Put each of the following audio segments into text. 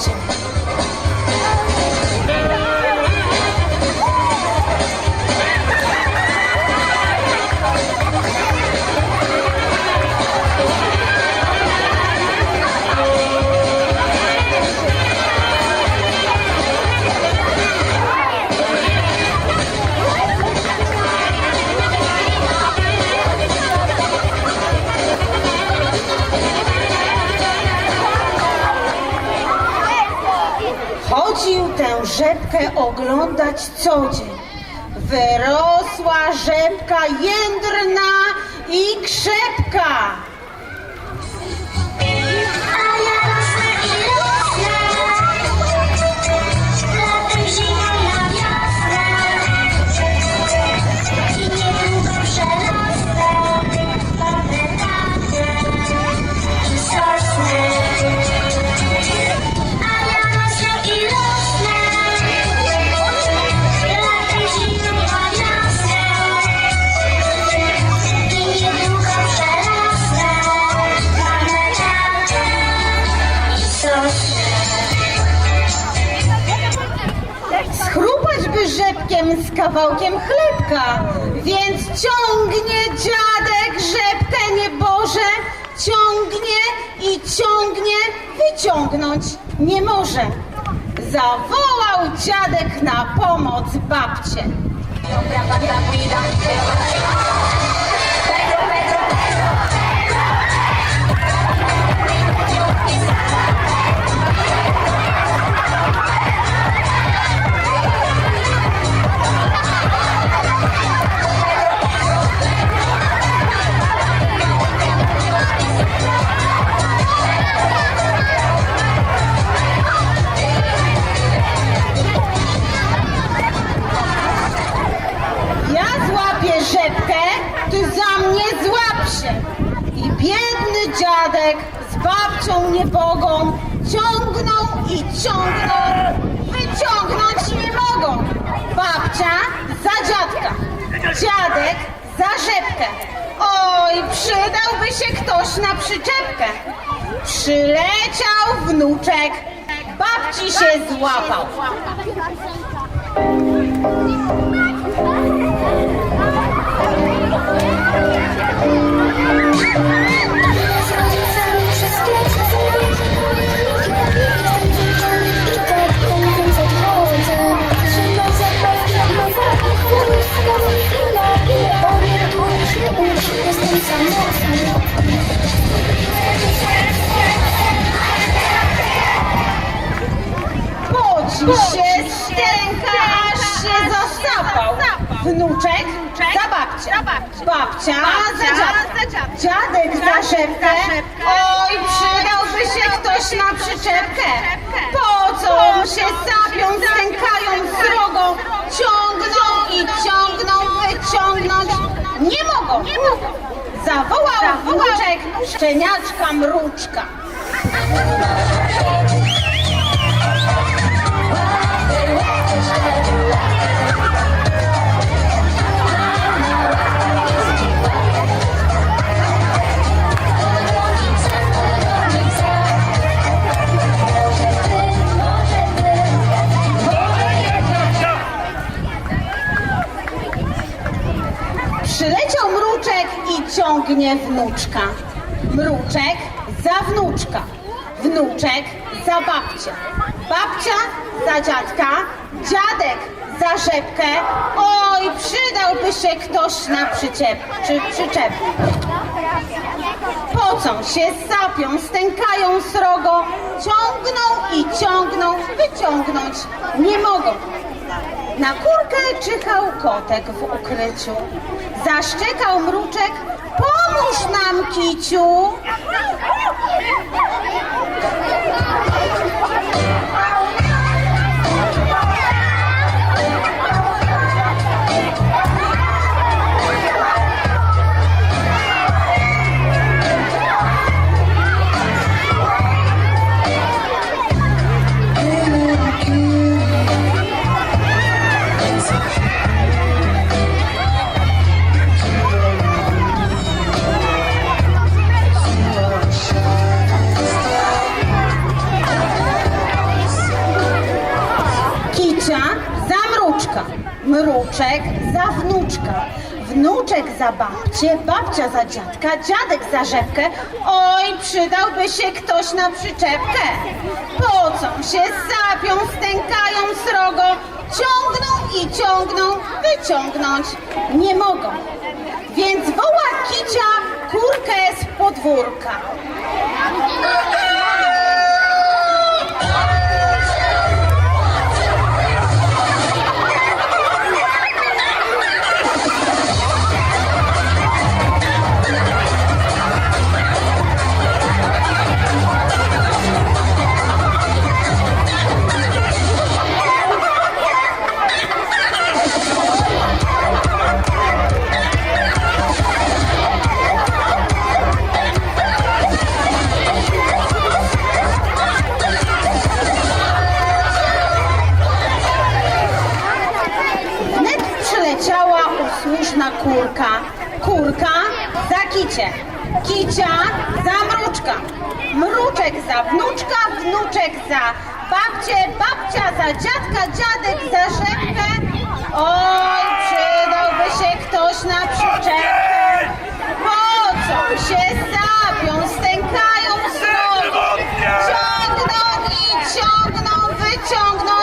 co co dzień. Wyrosła rzepka jędrna kawałkiem chlebka, więc ciągnie dziadek rzepkę nieboże, ciągnie i ciągnie, wyciągnąć nie może. Zawołał dziadek na pomoc babcię. Się. I biedny dziadek z babcią niebogą ciągną i ciągną, wyciągnąć nie mogą. Babcia za dziadka, dziadek za rzepkę. Oj, przydałby się ktoś na przyczepkę. Przyleciał wnuczek, babci się złapał. Z za babcię, babcia za dziadka, dziadek za rzepkę. Oj, przydałby się ktoś na przyczepkę. Po co się sapią, stękają srogo, ciągną i ciągną, wyciągnąć. Nie mogą. Zawołał wnuczek. szczeniaczka mruczka. Wnuczka. Mruczek za wnuczka. Wnuczek za babcię. Babcia za dziadka. Dziadek za rzepkę. Oj, przydałby się ktoś na przyczep, czy przyczep. Pocą się, sapią, stękają srogo, ciągną i ciągną, wyciągnąć nie mogą. Na kurkę czyhał kotek w ukryciu. Zaszczekał mruczek, pomóż nam, kiciu. Wnuczek za wnuczka, wnuczek za babcię, babcia za dziadka, dziadek za rzepkę. Oj, przydałby się ktoś na przyczepkę. Pocą się, sapią, stękają srogo, ciągną i ciągną, wyciągnąć nie mogą. Więc woła kicia kurkę z podwórka. Kicia za mruczka. Mruczek za wnuczka, wnuczek za babcię, babcia za dziadka, dziadek za rzepkę. Oj, przydałby się ktoś na przyczepkę. Pocą się, sapią, stękają srogo. Ciągną i ciągną, wyciągnąć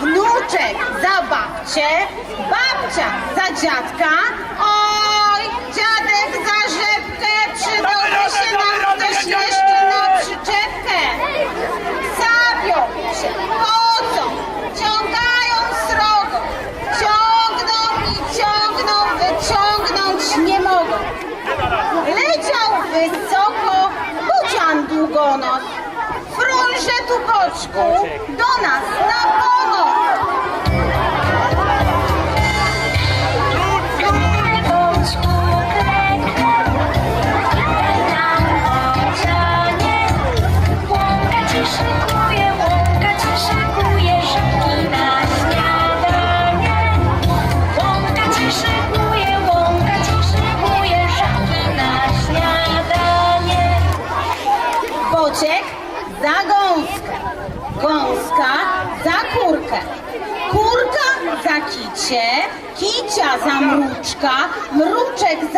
wnuczek za babcię, babcia za dziadka, oj, dziadek za rzepkę, przydałby się nam ktoś jeszcze na przyczepkę. Sapią się, pocą, ciągają srogo, ciągną i ciągną, wyciągnąć nie mogą. Leciał wysoko bocian długonos, frunże tu boczku, do nas na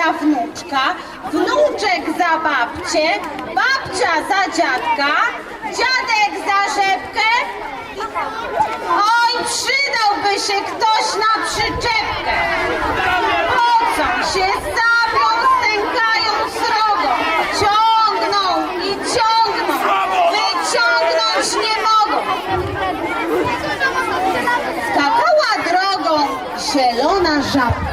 za wnuczka, wnuczek za babcię, babcia za dziadka, dziadek za rzepkę. Oj, przydałby się ktoś na przyczepkę. Pocą się, sapią, stękają srogo, ciągną i ciągną, wyciągnąć nie mogą. Skakała drogą zielona żabka.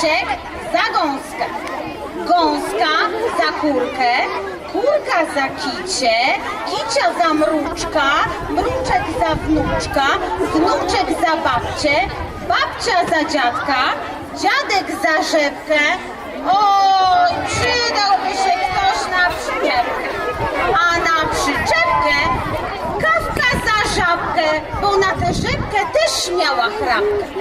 Boczek za gąskę, gąska za kurkę, kurka za kicie, kicia za mruczka, mruczek za wnuczka, wnuczek za babcię, babcia za dziadka, dziadek za rzepkę. Oj, przydałby się ktoś na przyczepkę. A na przyczepkę kawka za żabkę, bo na tę rzepkę też miała chrapkę.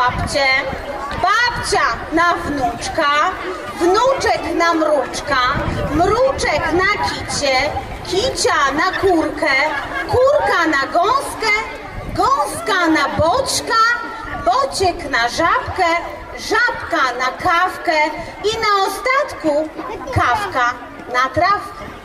Na babcię, babcia na wnuczka, wnuczek na mruczka, mruczek na kicie, kicia na kurkę, kurka na gąskę, gąska na boczka, bociek na żabkę, żabka na kawkę i na ostatku kawka na trawkę.